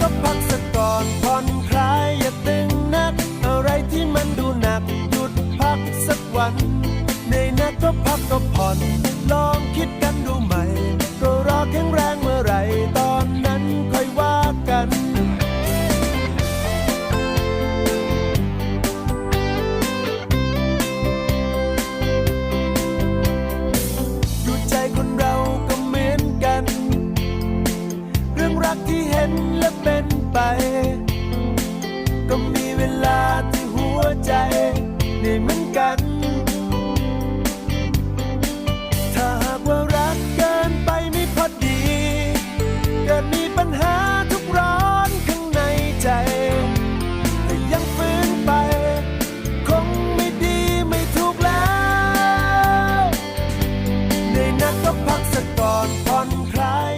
ก็พักสักก่อนผ่อนคลายอย่าตึงนัก อะไรที่มันดูหนักหยุดพักสักวันในนักก็พักก็ผ่อนลองคิด ก็พักสักก่อนผ่อนคลาย